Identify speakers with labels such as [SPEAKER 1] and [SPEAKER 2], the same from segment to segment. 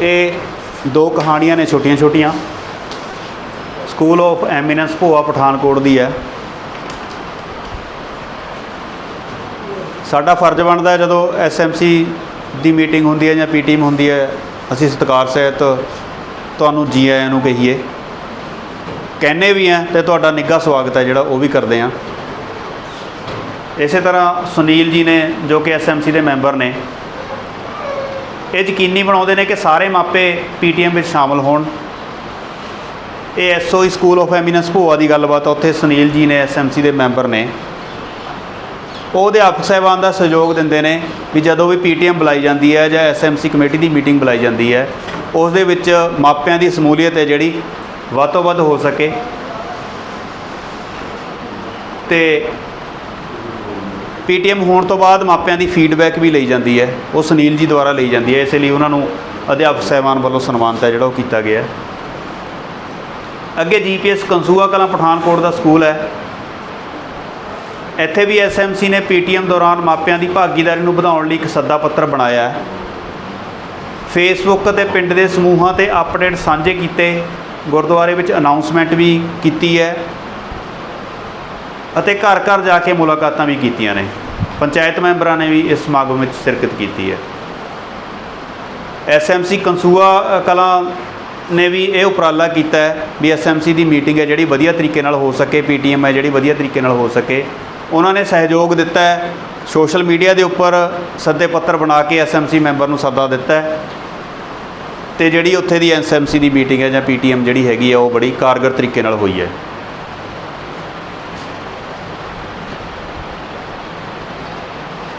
[SPEAKER 1] ਇਹ ਦੋ ਕਹਾਣੀਆਂ ਨੇ ਛੋਟੀਆਂ-ਛੋਟੀਆਂ। School of eminence Bhoa Pathankot ਦੀ ਹੈ। ਸਾਡਾ ਫਰਜ਼ ਬਣਦਾ ਹੈ ਜਦੋਂ ਐਸਐਮਸੀ ਦੀ ਮੀਟਿੰਗ ਹੁੰਦੀ ਹੈ ਜਾਂ ਪੀਟੀਐਮ ਹੁੰਦੀ ਹੈ, ਅਸੀਂ ਸਤਿਕਾਰ ਸਹਿਤ ਤੁਹਾਨੂੰ ਜੀ ਆਇਆਂ ਨੂੰ ਕਹੀਏ। ਕਹਿੰਨੇ ਵੀ ਆ ਤੇ ਤੁਹਾਡਾ ਨਿੱਘਾ ਸਵਾਗਤ ਹੈ ਜਿਹੜਾ ਉਹ ਵੀ ਕਰਦੇ ਆ ਇਸੇ ਤਰ੍ਹਾਂ ਸੁਨੀਲ ਜੀ ਨੇ ਜੋ ਕਿ ਐਸਐਮਸੀ ਦੇ ਮੈਂਬਰ ਨੇ ਇਹ ਯਕੀਨੀ ਬਣਾਉਂਦੇ ਨੇ ਕਿ ਸਾਰੇ ਮਾਪੇ ਪੀਟੀਐਮ ਵਿੱਚ ਸ਼ਾਮਲ ਹੋਣ। ਇਹ SOE school of eminence Bhoa ਦੀ ਗੱਲਬਾਤ ਉੱਥੇ ਸੁਨੀਲ ਜੀ ਨੇ ਐਸਐਮਸੀ ਦੇ ਮੈਂਬਰ ਨੇ। ਉਹ ਅਧਿਆਪਕ ਸਾਹਿਬਾਨ ਦਾ ਸਹਿਯੋਗ ਦਿੰਦੇ ਨੇ ਵੀ ਜਦੋਂ ਵੀ ਪੀਟੀਐਮ ਬੁਲਾਈ ਜਾਂਦੀ ਹੈ ਜਾਂ ਐਸਐਮਸੀ ਕਮੇਟੀ ਦੀ ਮੀਟਿੰਗ ਬੁਲਾਈ ਜਾਂਦੀ ਹੈ, ਉਸ ਦੇ ਵਿੱਚ ਮਾਪਿਆਂ ਦੀ ਸਮੂਲੀਅਤ ਹੈ ਜਿਹੜੀ ਵੱਧ ਤੋਂ ਵੱਧ ਹੋ ਸਕੇ। ਤੇ ਪੀਟੀਐਮ ਹੋਣ ਤੋਂ ਬਾਅਦ ਮਾਪਿਆਂ ਦੀ ਫੀਡਬੈਕ ਵੀ ਲਈ ਜਾਂਦੀ ਹੈ। ਉਹ ਸੁਨੀਲ ਜੀ ਦੁਆਰਾ ਲਈ ਜਾਂਦੀ ਹੈ। ਇਸੇ ਲਈ ਉਹਨਾਂ ਨੂੰ ਅਧਿਆਪਕ ਸਾਹਿਬਾਨ ਵੱਲੋਂ ਸਨਮਾਨਿਤ ਹੈ, ਜਿਹੜਾ ਉਹ ਕੀਤਾ ਗਿਆ ਹੈ। ਅੱਗੇ ਜੀਪੀਐਸ ਕੰਸੂਆ ਕਲਾਂ ਪਠਾਨਕੋਟ ਦਾ ਸਕੂਲ ਹੈ। ਇੱਥੇ ਵੀ ਐਸਐਮਸੀ ਨੇ ਪੀਟੀਐਮ ਦੌਰਾਨ ਮਾਪਿਆਂ ਦੀ ਭਾਗੀਦਾਰੀ ਨੂੰ ਵਧਾਉਣ ਲਈ ਇੱਕ ਸੱਦਾ ਪੱਤਰ ਬਣਾਇਆ ਹੈ। ਫੇਸਬੁੱਕ ਅਤੇ ਪਿੰਡ ਦੇ ਸਮੂਹਾਂ ਤੇ ਅਪਡੇਟ ਸਾਂਝੇ ਕੀਤੇ। ਗੁਰਦੁਆਰੇ ਵਿੱਚ ਅਨਾਉਂਸਮੈਂਟ ਵੀ ਕੀਤੀ ਹੈ। ਅਤੇ ਘਰ ਘਰ ਜਾ ਕੇ ਮੁਲਾਕਾਤਾਂ ਵੀ ਕੀਤੀਆਂ ਨੇ। ਪੰਚਾਇਤ ਮੈਂਬਰਾਂ ਨੇ ਵੀ ਇਸ ਸਮਾਗਮ ਵਿੱਚ ਸ਼ਿਰਕਤ ਕੀਤੀ ਹੈ। ਐਸਐਮਸੀ ਕੰਸੂਆ ਅ, ਕਲਾਂ ਨੇ ਵੀ ਇਹ ਉਪਰਾਲਾ ਕੀਤਾ ਹੈ ਵੀ ਐਸਐਮਸੀ ਦੀ ਮੀਟਿੰਗ ਹੈ ਜਿਹੜੀ ਵਧੀਆ ਤਰੀਕੇ ਨਾਲ ਹੋ ਸਕੇ ਪੀਟੀਐਮ ਹੈ ਜਿਹੜੀ ਵਧੀਆ ਤਰੀਕੇ ਨਾਲ ਹੋ ਸਕੇ। ਉਹਨਾਂ ਨੇ ਸਹਿਯੋਗ ਦਿੱਤਾ ਹੈ ਸੋਸ਼ਲ ਮੀਡੀਆ ਦੇ ਉੱਪਰ ਸੱਦੇ ਪੱਤਰ ਬਣਾ ਕੇ ਐਸਐਮਸੀ ਮੈਂਬਰ ਨੂੰ ਸੱਦਾ ਦਿੱਤਾ ਹੈ। ਤੇ ਜਿਹੜੀ ਉੱਥੇ ਦੀ ਐਸਐਮਸੀ ਦੀ ਮੀਟਿੰਗ ਹੈ ਜਾਂ ਪੀਟੀਐਮ ਜਿਹੜੀ ਹੈਗੀ ਆ ਉਹ ਬੜੀ ਕਾਰਗਰ ਤਰੀਕੇ ਨਾਲ ਹੋਈ ਹੈ।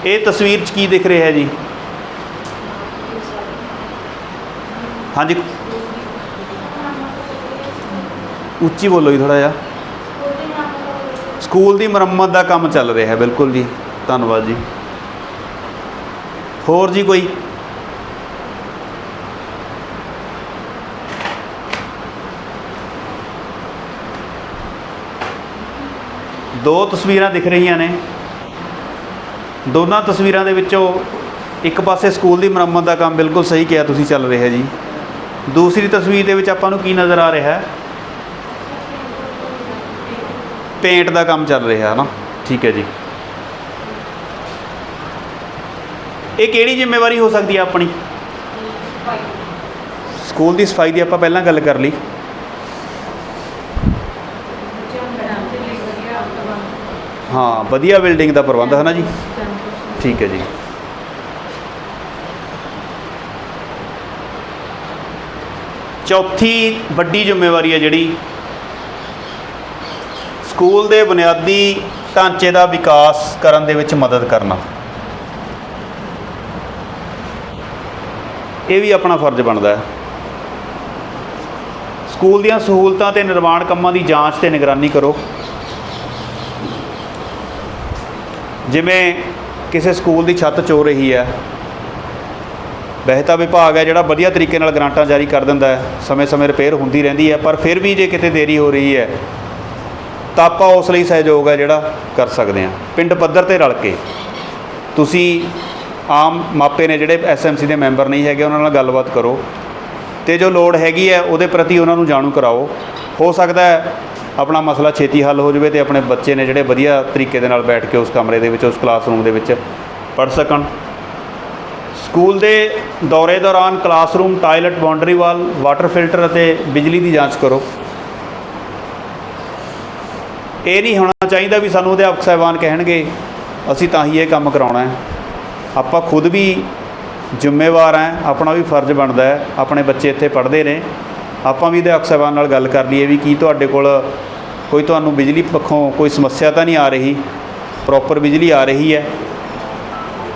[SPEAKER 1] ਇਹ ਤਸਵੀਰ 'ਚ ਕੀ ਦਿਖ ਰਿਹਾ ਹੈ ਜੀ? ਹਾਂਜੀ। ਉੱਚੀ ਬੋਲੋ ਜੀ ਥੋੜਾ ਜਿਹਾ। ਸਕੂਲ ਦੀ ਮੁਰੰਮਤ ਦਾ ਕੰਮ ਚੱਲ ਰਿਹਾ ਹੈ, ਬਿਲਕੁਲ ਜੀ। ਧੰਨਵਾਦ ਜੀ। ਹੋਰ ਜੀ ਕੋਈ? ਦੋ ਤਸਵੀਰਾਂ ਦਿਖ ਰਹੀਆਂ ਨੇ। ਦੋਨਾਂ ਤਸਵੀਰਾਂ ਦੇ ਵਿੱਚੋਂ ਇੱਕ ਪਾਸੇ ਸਕੂਲ ਦੀ ਮੁਰੰਮਤ ਦਾ ਕੰਮ ਬਿਲਕੁਲ ਸਹੀ ਕਿਹਾ ਤੁਸੀਂ ਚੱਲ ਰਿਹਾ ਜੀ। ਦੂਸਰੀ ਤਸਵੀਰ ਦੇ ਵਿੱਚ ਆਪਾਂ ਨੂੰ ਕੀ ਨਜ਼ਰ ਆ ਰਿਹਾ? ਹੈ ਪੇਂਟ ਦਾ ਕੰਮ ਚੱਲ ਰਿਹਾ ਹੈ ਨਾ ਠੀਕ ਹੈ ਜੀ। ਇਹ ਕਿਹੜੀ ਜ਼ਿੰਮੇਵਾਰੀ ਹੋ ਸਕਦੀ ਹੈ ਆਪਣੀ? ਸਕੂਲ ਦੀ ਸਫ਼ਾਈ ਦੀ ਆਪਾਂ ਪਹਿਲਾਂ ਗੱਲ ਕਰ ਲਈ। ਹਾਂ, ਵਧੀਆ ਬਿਲਡਿੰਗ ਦਾ ਪ੍ਰਬੰਧ ਹੈ ਨਾ ਜੀ? ਠੀਕ ਹੈ ਜੀ। ਚੌਥੀ ਵੱਡੀ ਜ਼ਿੰਮੇਵਾਰੀ ਹੈ ਜਿਹੜੀ, ਸਕੂਲ ਦੇ ਬੁਨਿਆਦੀ ਢਾਂਚੇ ਦਾ ਵਿਕਾਸ ਕਰਨ ਦੇ ਵਿੱਚ ਮਦਦ ਕਰਨਾ। ਇਹ ਵੀ ਆਪਣਾ ਫਰਜ਼ ਬਣਦਾ ਹੈ। ਸਕੂਲ ਦੀਆਂ ਸਹੂਲਤਾਂ ਤੇ ਨਿਰਮਾਣ ਕੰਮਾਂ ਦੀ ਜਾਂਚ ਤੇ ਨਿਗਰਾਨੀ ਕਰੋ। ਜਿਵੇਂ ਕਿਸੇ ਸਕੂਲ ਦੀ ਛੱਤ ਚੋ ਰਹੀ ਹੈ। ਬਹਿਤਾ ਵਿਭਾਗ ਹੈ ਜਿਹੜਾ ਵਧੀਆ ਤਰੀਕੇ ਨਾਲ ਗ੍ਰਾਂਟਾਂ ਜਾਰੀ ਕਰ ਦਿੰਦਾ ਹੈ। ਸਮੇਂ-ਸਮੇਂ ਰਿਪੇਅਰ ਹੁੰਦੀ ਰਹਿੰਦੀ ਹੈ, ਪਰ ਫਿਰ ਵੀ ਜੇ ਕਿਤੇ ਦੇਰੀ ਹੋ ਰਹੀ ਹੈ, ਤਾਂ ਆਪਾਂ ਉਸ ਲਈ ਸਹਿਯੋਗ ਹੈ ਜਿਹੜਾ ਕਰ ਸਕਦੇ ਹਾਂ। ਪਿੰਡ ਪੱਧਰ ਤੇ ਰਲ ਕੇ। ਤੁਸੀਂ ਆਮ ਮਾਪੇ ਨੇ ਜਿਹੜੇ ਐਸਐਮਸੀ ਦੇ ਮੈਂਬਰ ਨਹੀਂ ਹੈਗੇ, ਉਹਨਾਂ ਨਾਲ ਗੱਲਬਾਤ ਕਰੋ। ਤੇ ਜੋ ਲੋੜ ਹੈਗੀ ਹੈ, ਉਹਦੇ ਪ੍ਰਤੀ ਉਹਨਾਂ ਨੂੰ ਜਾਣੂ ਕਰਾਓ। ਹੋ ਸਕਦਾ ਹੈ ਆਪਣਾ ਮਸਲਾ ਛੇਤੀ ਹੱਲ ਹੋ ਜਾਵੇ ਤੇ ਆਪਣੇ ਬੱਚੇ ਨੇ ਜਿਹੜੇ ਵਧੀਆ ਤਰੀਕੇ ਦੇ ਨਾਲ ਬੈਠ ਕੇ ਉਸ ਕਮਰੇ ਦੇ ਵਿੱਚ, ਉਸ ਕਲਾਸਰੂਮ ਦੇ ਵਿੱਚ ਪੜ੍ਹ ਸਕਣ। ਸਕੂਲ ਦੇ ਦੌਰੇ ਦੌਰਾਨ classroom toilet boundary wall water filter ਅਤੇ ਬਿਜਲੀ ਦੀ ਜਾਂਚ ਕਰੋ। ਇਹ ਨਹੀਂ ਹੋਣਾ ਚਾਹੀਦਾ ਵੀ ਸਾਨੂੰ ਅਧਿਆਪਕ ਸਾਹਿਬਾਨ ਕਹਿਣਗੇ, ਅਸੀਂ ਤਾਂ ਹੀ ਇਹ ਕੰਮ ਕਰਾਉਣਾ ਹੈ। ਆਪਾਂ ਖੁਦ ਵੀ ਜ਼ਿੰਮੇਵਾਰ ਹੈ, ਆਪਣਾ ਵੀ ਫਰਜ਼ ਬਣਦਾ ਹੈ, ਆਪਣੇ ਬੱਚੇ ਇੱਥੇ ਪੜ੍ਹਦੇ ਨੇ। ਆਪਾਂ ਵੀ ਅਧਿਆਪਕ ਸਾਹਿਬਾਨ ਨਾਲ ਗੱਲ ਕਰ ਲਈਏ ਵੀ ਕੀ ਤੁਹਾਡੇ ਕੋਲ ਕੋਈ ਤੁਹਾਨੂੰ ਬਿਜਲੀ ਪੱਖੋਂ ਕੋਈ ਸਮੱਸਿਆ ਤਾਂ ਨਹੀਂ ਆ ਰਹੀ? ਪ੍ਰੋਪਰ ਬਿਜਲੀ ਆ ਰਹੀ ਹੈ?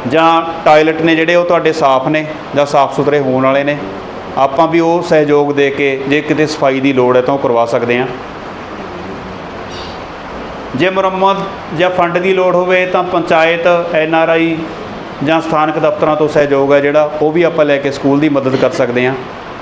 [SPEAKER 1] ਜਾਂ ਟਾਇਲਟ ਨੇ ਜਿਹੜੇ ਉਹ ਤੁਹਾਡੇ ਸਾਫ਼ ਨੇ ਜਾਂ ਸਾਫ਼ ਸੁਥਰੇ ਹੋਣ ਵਾਲੇ ਨੇ? ਆਪਾਂ ਵੀ ਉਹ ਸਹਿਯੋਗ ਦੇ ਕੇ ਜੇ ਕਿਤੇ ਸਫ਼ਾਈ ਦੀ ਲੋੜ ਹੈ ਤਾਂ ਉਹ ਕਰਵਾ ਸਕਦੇ ਹਾਂ। ਜੇ ਮੁਰੰਮਤ ਜਾਂ ਫੰਡ ਦੀ ਲੋੜ ਹੋਵੇ ਤਾਂ ਪੰਚਾਇਤ, ਐਨ ਆਰ ਆਈ ਜਾਂ ਸਥਾਨਕ ਦਫ਼ਤਰਾਂ ਤੋਂ ਸਹਿਯੋਗ ਹੈ ਜਿਹੜਾ, ਉਹ ਵੀ ਆਪਾਂ ਲੈ ਕੇ ਸਕੂਲ ਦੀ ਮਦਦ ਕਰ ਸਕਦੇ ਹਾਂ।